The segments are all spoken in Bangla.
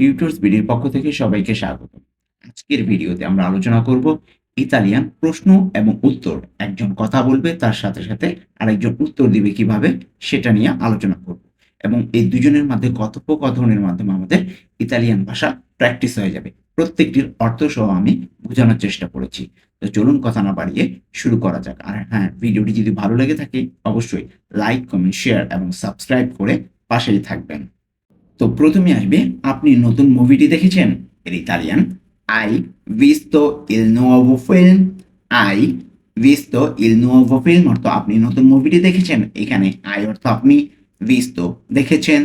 টিউটর্স বিডির পক্ষ থেকে সবাইকে স্বাগত। আজকের ভিডিওতে আমরা আলোচনা করব ইতালিয়ান প্রশ্ন এবং উত্তর। একজন কথা বলবে, তার সাথে সাথে আরেকজন উত্তর দিবে কীভাবে, সেটা নিয়ে আলোচনা করব। এবং এই দুজনের মধ্যে কথোপকথনের মাধ্যমে আমাদের ইতালিয়ান ভাষা প্র্যাকটিস হয়ে যাবে। প্রত্যেকটির অর্থ সহ আমি বোঝানোর চেষ্টা করেছি। তো চলুন কথা না বাড়িয়ে শুরু করা যাক। আর হ্যাঁ ভিডিওটি যদি ভালো লেগে থাকে, অবশ্যই লাইক কমেন্ট শেয়ার এবং সাবস্ক্রাইব করে পাশেই থাকবেন। তো প্রথমে আসবে, আপনি নতুন মুভিটি দেখেছেন? এর ইতালিয়ান। আই visto il nuovo ফিল্ম আই visto il nuovo ফিল্ম অর্থ আপনি নতুন মুভিটি দেখেছেন। এখানে আই অর্থ আপনি visto দেখেছেন।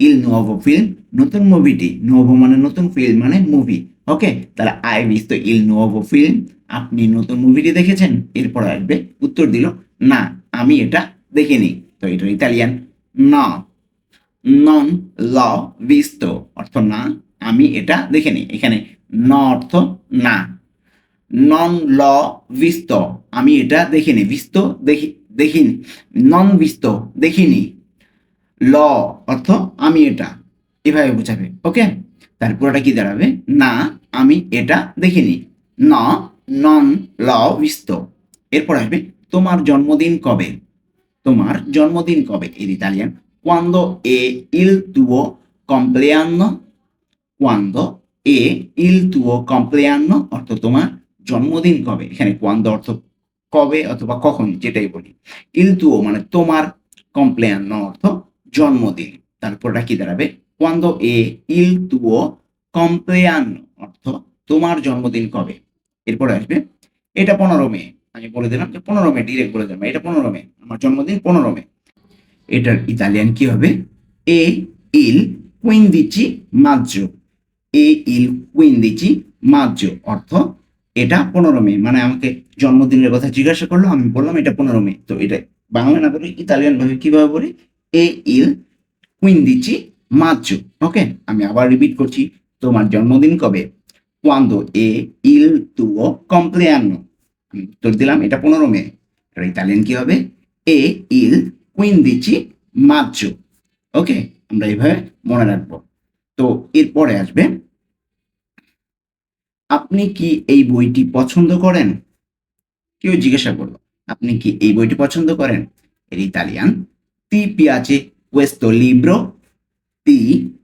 il nuovo ফিল্ম নতুন মুভিটি nuovo মানে নতুন ফিল্ম মানে মুভি ওকে, তাহলে আই visto il nuovo ফিল্ম আপনি নতুন মুভিটি দেখেছেন? এরপর আসবে, উত্তর দিল, না, আমি এটা দেখিনি। তো এটা ইতালিয়ান, না। নন ল বিস্ত অর্থ না, আমি এটা দেখিনি এখানে ন অর্থ না। নন ল বিস্ত আমি এটা দেখিনি বিস্ত দেখি দেখিনি নন visto দেখিনি ল অর্থ আমি এটা। এভাবে বোঝাবে ওকে তার পুরোটা কি দাঁড়াবে? না, আমি এটা দেখিনি ন নন ল বিস্ত এরপর আসবে, তোমার জন্মদিন কবে? তোমার জন্মদিন কবে? এর Italian quando è il tuo compleanno? Quando è il tuo compleanno? অর্থ তোমার জন্মদিন কবে? এখানে quando অর্থ কবে অথবা কখন যেটাই বলি। Il tuo মানে তোমার compleanno, অর্থ জন্মদিন। তারপরটা কি দাঁড়াবে? Quando è il tuo compleanno, অর্থ তোমার জন্মদিন কবে? এরপরে আসবে, এটা পনেরো মে। আমি বলে দিলাম যে পনেরো মে ডিরেক্ট বলে দিলাম, এটা পনেরো মে। আমার জন্মদিন পনেরো মে। এটার ইতালিয়ান কি হবে? এ ইল কুইন্দিচি মাজ্জো। এ ইল কুইন্দিচি মাজ্জো অর্থ এটা পনেরো মে। মানে আমাকে জন্মদিনের কথা জিজ্ঞাসা করল, আমি বললাম এটা পনেরো মে। তো এটা বাংলা না বলে ইতালিয়ান ভাবে কীভাবে বলি? এ ইল কুইন্দিচি মাজ্জো। ওকে, আমি আবার রিপিট করছি, তোমার জন্মদিন কবে? কোয়ান্দো, এ ইল তুও কমপ্লেয়ানো। উত্তর দিলাম, এটা পনেরো মে। ইতালিয়ান কি হবে? এ ইল কুইন্দিচি মাজ্জো ওকে, আমরা এইভাবে মনে রাখব। তো এরপরে আসবে, আপনি কি এই বইটি পছন্দ করেন? কেউ জিজ্ঞাসা করল, আপনি কি এই বইটি পছন্দ করেন? এর ইতালিয়ান তি পিয়াচে questo libro? তি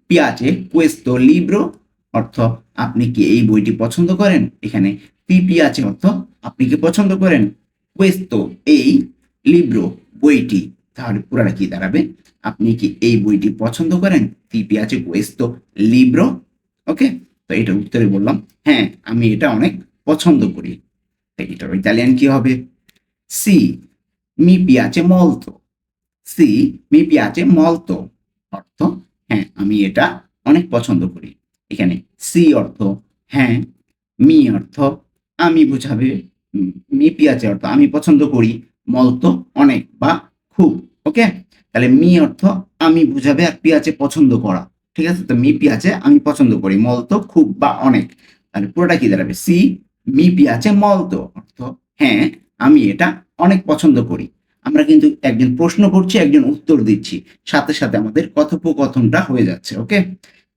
পিয়াচে questo libro? অর্থ, আপনি কি এই বইটি পছন্দ করেন? এখানে তি পিয়াচে অর্থ, আপনি কি পছন্দ করেন? Questo, এই লিব্রো বইটি। তাহলে পুরাটা কি দাঁড়াবে? আপনি কি এই বইটি পছন্দ করেন? তি পিয়াচে questo libro ওকে? তো এটা উত্তরে বললাম হ্যাঁ আমি এটা অনেক পছন্দ করি। এটার ইতালিয়ান কি হবে? সি, মি পিয়াচে মলতো। সি, মি পিয়াচে মলতো, অর্থ হ্যাঁ আমি এটা অনেক পছন্দ করি। এখানে সি অর্থ হ্যাঁ মি অর্থ, আমি বুঝাবে, মি পিয়াচে অর্থ, আমি পছন্দ করি। মলতো অনেক, বা খুব ওকে তাহলে মি অর্থ আমি বুঝাবে আর পিয়াচে পছন্দ করা, ঠিক আছে? তো মি পিয়াচে আমি পছন্দ করি মলতো খুব বা অনেক। তাহলে পুরোটা কি দাঁড়াবে? সি মি পিয়াচে মলতো অর্থ হ্যাঁ আমি এটা অনেক পছন্দ করি। আমরা কিন্তু একজন প্রশ্ন করছি, একজন উত্তর দিচ্ছি, সাথে সাথে আমাদের কথোপকথনটা হয়ে যাচ্ছে ওকে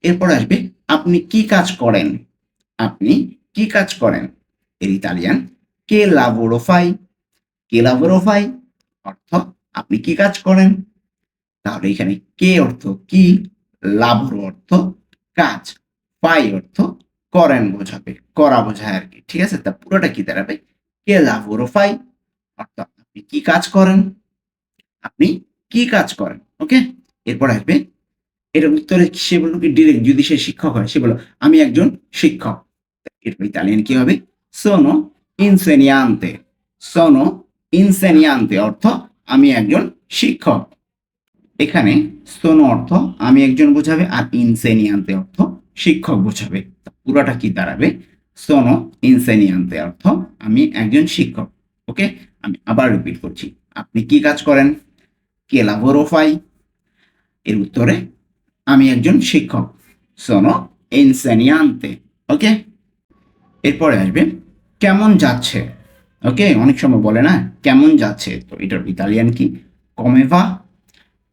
এরপর আসবে, আপনি কি কাজ করেন? আপনি কি কাজ করেন? এর ইতালিয়ান, কে লাভোরো ফাই কে লাভোরো ফাই অর্থ আপনি কি কাজ করেন? তাহলে এখানে কে অর্থ? কি? লাভর অর্থ কাজ। ফাই অর্থ করেন বোঝাবে, করা বোঝায় আর কি। ঠিক আছে? তা পুরোটা কি দাঁড়াবে কে লাভোরো ফাই অর্থাৎ আপনি কি কাজ করেন? আপনি কি কাজ করেন? ওকে? এরপর আসবে। এর উত্তরে সে বলল কি? ডিরেক্ট যদি সে শিক্ষক হয়, সে বলল, আমি একজন শিক্ষক। এরপর ইতালিয়ান কি হবে? সোনো ইনসেনিয়ান্তে। সোনো ইনসেনিয়ান্তে অর্থ আমি একজন শিক্ষক। এখানে সোনো অর্থ আমি একজন বোঝাবে আর ইনসেনিয়ান্তে অর্থ শিক্ষক বোঝাবে। পুরোটা কি দাঁড়াবে? সোনো ইনসেনিয়ান্তে অর্থ আমি একজন শিক্ষক। ওকে? আমি আবার রিপিট করছি। আপনি কি কাজ করেন? কে লাভোরো ফাই এর উত্তরে আমি একজন শিক্ষক। সোনো ইনসেনিয়ান্তে। ওকে? এরপরে আসবে, কেমন যাচ্ছে? ওকে অনেক সময় বলে না, কেমন যাচ্ছে? তো এটার ইতালিয়ান কি? কমেভা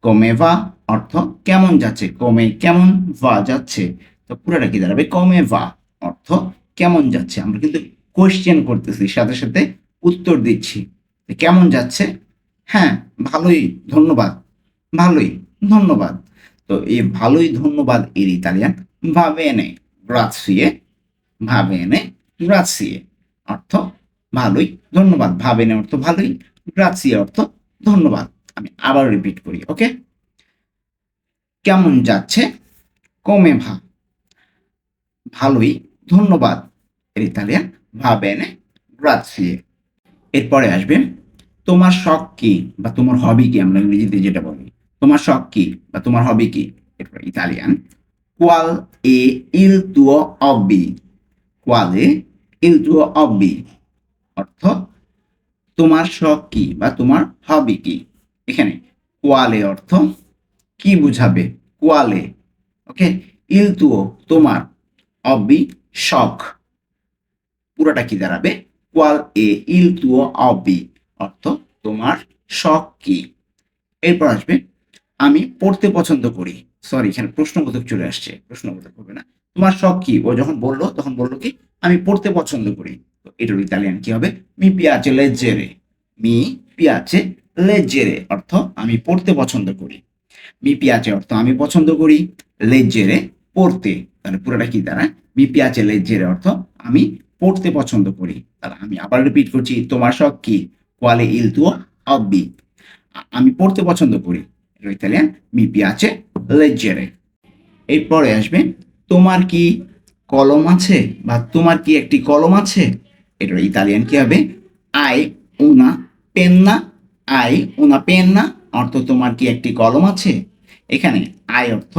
কমেভা অর্থ কেমন যাচ্ছে? কমে, কেমন ভা যাচ্ছে? তো পুরোটা কি দাঁড়াবে? কমে ভা অর্থ কেমন যাচ্ছে? আমরা কিন্তু কোয়েশ্চেন করতেছি, সাথে সাথে উত্তর দিচ্ছি। কেমন যাচ্ছে? হ্যাঁ ভালোই, ধন্যবাদ। ভালোই, ধন্যবাদ। তো এই ভালোই, ধন্যবাদ এর ইতালিয়ান ভাবেনে গ্রাসিয়ে ভাবেনে গ্রাসিয়ে অর্থ ভালোই, ধন্যবাদ ভাবেনে অর্থ ভালোই গ্রাসিয়ে অর্থ ধন্যবাদ। আমি আবার রিপিট করি ওকে কেমন যাচ্ছে? কমে ভা, ভালোই, ধন্যবাদ, এর ইতালিয়ান, ভাবেনে, গ্রাসিয়ে। এরপরে আসবে, তোমার শখ কি বা তোমার হবি কি? আমরা ইংরেজিতে যেটা বলি, তোমার শখ কি বা তোমার হবি কি? এরপর ইতালিয়ান কোয়াল এ ইল তুও অব্বি কোয়ালে ইল তুও অব্বি অর্থ তোমার শখ কি বা তোমার হবি কি? এখানে কোয়ালে অর্থ কি বুঝাবে? কোয়ালে, ওকে? ইল তুও তোমার অব্বি শখ। পুরোটা কি দাঁড়াবে? কোয়াল এ ইল তুও অব্বি অর্থ তোমার শখ কি? এরপর আসবে, আমি পড়তে পছন্দ করি। সরি এখানে প্রশ্নবোধক চলে আসছে, প্রশ্নবোধক হবে না। তোমার শখ কি? ও যখন বলল, তখন বলল কি, আমি পড়তে পছন্দ করি। এটার ইতালিয়ান কি হবে? মি পিয়াচে লেজেরে মি পিয়াচে লেজেরে অর্থ আমি পড়তে পছন্দ করি। মি পিয়াচে অর্থ আমি পছন্দ করি। লেজেরে পড়তে। তাহলে পুরোটা কি দাঁড়ায় মি পিয়াচে লেজেরে অর্থ আমি পড়তে পছন্দ করি। তাহলে আমি আবার রিপিট করছি, তোমার শখ কি? কোয়ালে ইল তুও অব্বি আমি পড়তে পছন্দ করি। ইতালিয়ান মি পিয়াচে লেজেরে এরপরে আসবে, তোমার কি কলম আছে? বা তোমার কি একটি কলম আছে? এটার ইতালিয়ান কি হবে আই উনা পেন্না আই উনা পেন্না অর্থ তোমার কি একটি কলম আছে এখানে আই অর্থ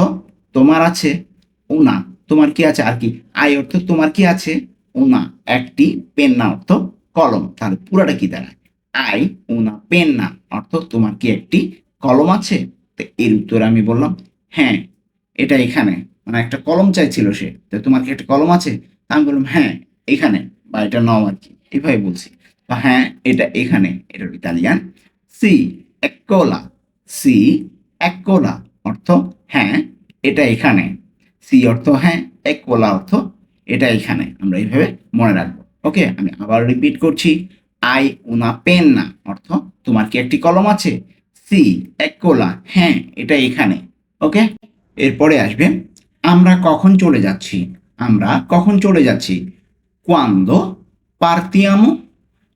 তোমার আছে উনা তোমার কি আছে আর কি আই অর্থ তোমার কি আছে উনা একটি পেন্না অর্থ কলম তাহলে পুরাটা কি দাঁড়ায় আই উনা পেন্না অর্থ তোমার কি একটি কলম আছে তো এর উত্তরে আমি বললাম হ্যাঁ এটা এখানে। মানে একটা কলম চাইছিল সে। তো তোমার কি একটা কলম আছে? আমি বললাম হ্যাঁ এখানে। বা এটা নাও আর কি, এইভাবে বলছি। হ্যাঁ এটা এখানে, এটা ইতালিয়ান। সি একোলা সি একোলা অর্থ হ্যাঁ এটা এখানে। সি অর্থ হ্যাঁ একোলা অর্থ এটা এখানে। আমরা এইভাবে মনে রাখব। ওকে, আমি আবার রিপিট করছি। আই উনা পেন না অর্থ তোমার কি একটি কলম আছে? সি একোলা হ্যাঁ এটা এখানে। ওকে, এরপরে আসবে, আমরা কখন চলে যাচ্ছি? আমরা কখন চলে যাচ্ছি? কোয়ান্দো পার্তিয়ামো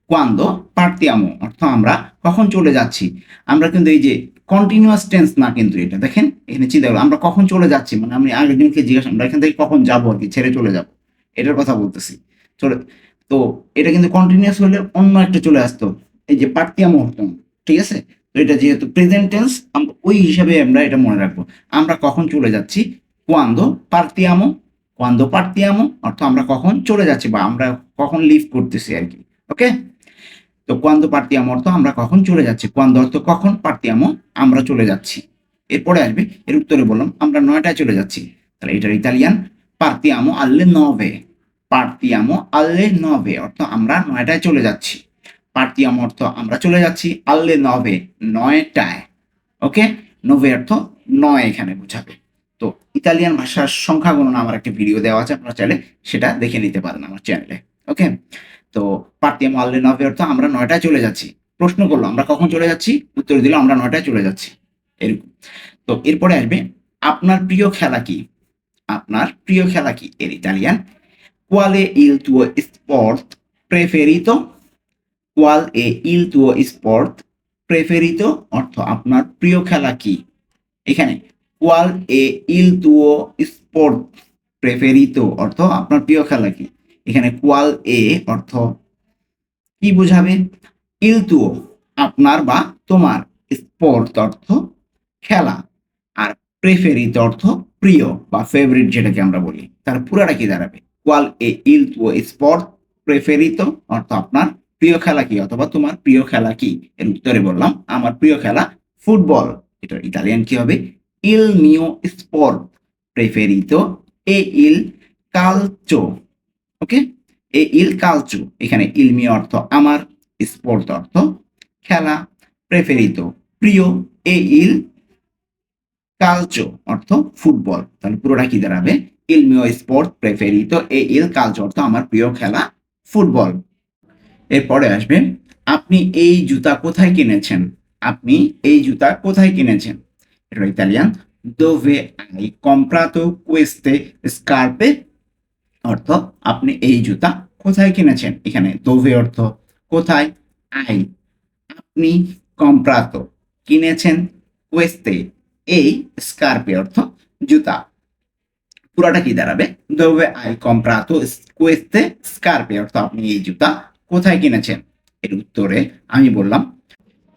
কোয়ান্দো পার্তিয়ামো অর্থ আমরা কখন চলে যাচ্ছি। আমরা কিন্তু এই যে কন্টিনিউয়াস টেন্স না কিন্তু এটা, দেখেন? এখানে চিন্তা করো, আমরা কখন চলে যাচ্ছি? মানে আমি আগের দিনকে জিজ্ঞাসা আমরা এখান থেকে কখন যাব আর কি? ছেড়ে চলে যাব। এটার কথা বলতেছি। চলে তো এটা কিন্তু কন্টিনিউয়াস হলে অন্য একটা চলে আসতো। এই যে পার্তিয়ামো হতো ঠিক আছে? তো এটা যেহেতু প্রেজেন্ট টেন্স আমরা ওই হিসাবে আমরা এটা মনে রাখব। আমরা কখন চলে যাচ্ছি? কোয়ান্দো পার্তিয়ামো কোয়ান্দো পার্তিয়ামো অর্থ আমরা কখন চলে যাচ্ছি বা আমরা কখন লিভ করতেছি আর কি ওকে তো কোয়ান্দো পার্তিয়ামো অর্থ আমরা কখন চলে যাচ্ছি কোয়ান্দো অর্থ কখন পার্তিয়ামো আমরা চলে যাচ্ছি। এরপরে আসবে, এর উত্তরে বললাম, আমরা নয়টায় চলে যাচ্ছি। তাহলে এটার ইতালিয়ান পার্তিয়ামো আল্লে নভে পার্তিয়ামো আল্লে নভে অর্থ আমরা নয়টায় চলে যাচ্ছি। পার্তিয়ামো অর্থ আমরা চলে যাচ্ছি আল্লে নভে নয়টায় ওকে নভে অর্থ নয় এখানে বোঝাবে। তো ইতালিয়ান ভাষার সংখ্যা গণনা আমার একটা ভিডিও দেওয়া আছে, আপনারা চাইলে সেটা দেখে নিতে পারেন আমার চ্যানেলে ওকে তো পার্তিয়ামো আল্লে নভে অর্থ আমরা নয়টায় চলে যাচ্ছি। প্রশ্ন করল, আমরা কখন চলে যাচ্ছি? উত্তর দিল, আমরা নয়টায় চলে যাচ্ছি। এরকম। তো এরপরে আসবে, আপনার প্রিয় খেলা কি? আপনার প্রিয় খেলা কি? এর ইতালিয়ান। কোয়ালে ইল তুও স্পোর্ট প্রেফেরিতো কোয়াল এ ইল তুও স্পোর্ট প্রেফেরিতো অর্থ, আপনার প্রিয় খেলা কি? এখানে কোয়াল এ ইল তুও স্পোর্ট প্রেফেরিত অর্থ আপনার প্রিয় খেলা কি? এখানে কোয়াল এ অর্থ কি বোঝাবে? ইল তুও আপনার বা তোমার স্পোর্ট অর্থ খেলা, আর প্রেফেরিত অর্থ প্রিয় বা ফেভারিট যেটাকে আমরা বলি। তার পুরাটা কি দাঁড়াবে? কোয়াল এ ইল তুও স্পোর্ট প্রেফেরিত অর্থ আপনার প্রিয় খেলা কি অথবা তোমার প্রিয় খেলা কি? এর উত্তরে বললাম, আমার প্রিয় খেলা ফুটবল। এটা ইতালিয়ান কি হবে? ইল মিও স্পোর্ট প্রেফেরিতো, এ ইল কালচো, ওকে? এ ইল কালচো, এখানে ইল মিও অর্থ আমার স্পোর্ট অর্থ খেলা প্রেফেরিতো, প্রিয়, এ ইল কালচো অর্থ ফুটবল, তাহলে পুরোটা কি দাঁড়াবে? il mio sport preferito e il calcio অর্থ আমার প্রিয় খেলা ফুটবল। এরপরে আসবে, আপনি এই জুতা কোথায় কিনেছেন? আপনি এই জুতা কোথায় কিনেছেন? এটা Italian dove hai comprato queste scarpe? অর্থ আপনি এই জুতা কোথায় কিনেছেন এখানে দোভে অর্থ কোথায় আই আপনি কম্প্রাতো কিনেছেন কোয়েস্তে এই স্কার্পে অর্থ জুতা পুরাটা কি দাঁড়াবে দোভে আই কম্প্রাতো কোয়েস্তে স্কার্পে অর্থ আপনি এই জুতা কোথায় কিনেছেন এর উত্তরে আমি বললাম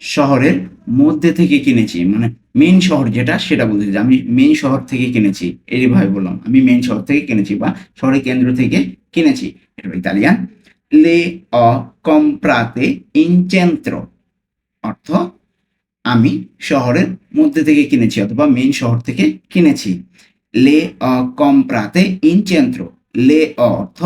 শহরের মধ্যে থেকে কিনেছি মানে মেন শহর যেটা সেটা বলতে আমি মেন শহর থেকে কিনেছি এইভাবে বললাম, আমি মেন শহর থেকে কিনেছি বা শহরের কেন্দ্র থেকে কিনেছি। এটা ইতালিয়ান। লে অ কম্প্রাতে ইন centro, অর্থ আমি শহরের মধ্যে থেকে কিনেছি অথবা মেন শহর থেকে কিনেছি। লে অ কম্প্রাতে ইন centro লে অ অর্থ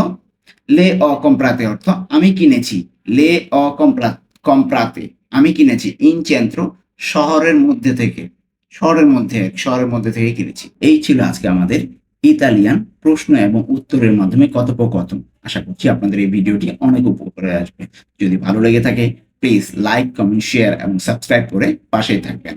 লে অ কম্প্রাতে অর্থ আমি কিনেছি। লে অ কম্প্রা কম্প্রাতে আমি কিনেছি ইন centro শহরের মধ্যে থেকে, শহরের মধ্যে শহরের মধ্যে থেকে কিনেছি। এই ছিল আজকে আমাদের ইতালিয়ান প্রশ্ন এবং উত্তরের মাধ্যমে কথোপকথন। আশা করছি আপনাদের এই ভিডিওটি অনেক উপকারে আসবে। যদি ভালো লেগে থাকে প্লিজ লাইক কমেন্ট শেয়ার এবং সাবস্ক্রাইব করে পাশেই থাকবেন।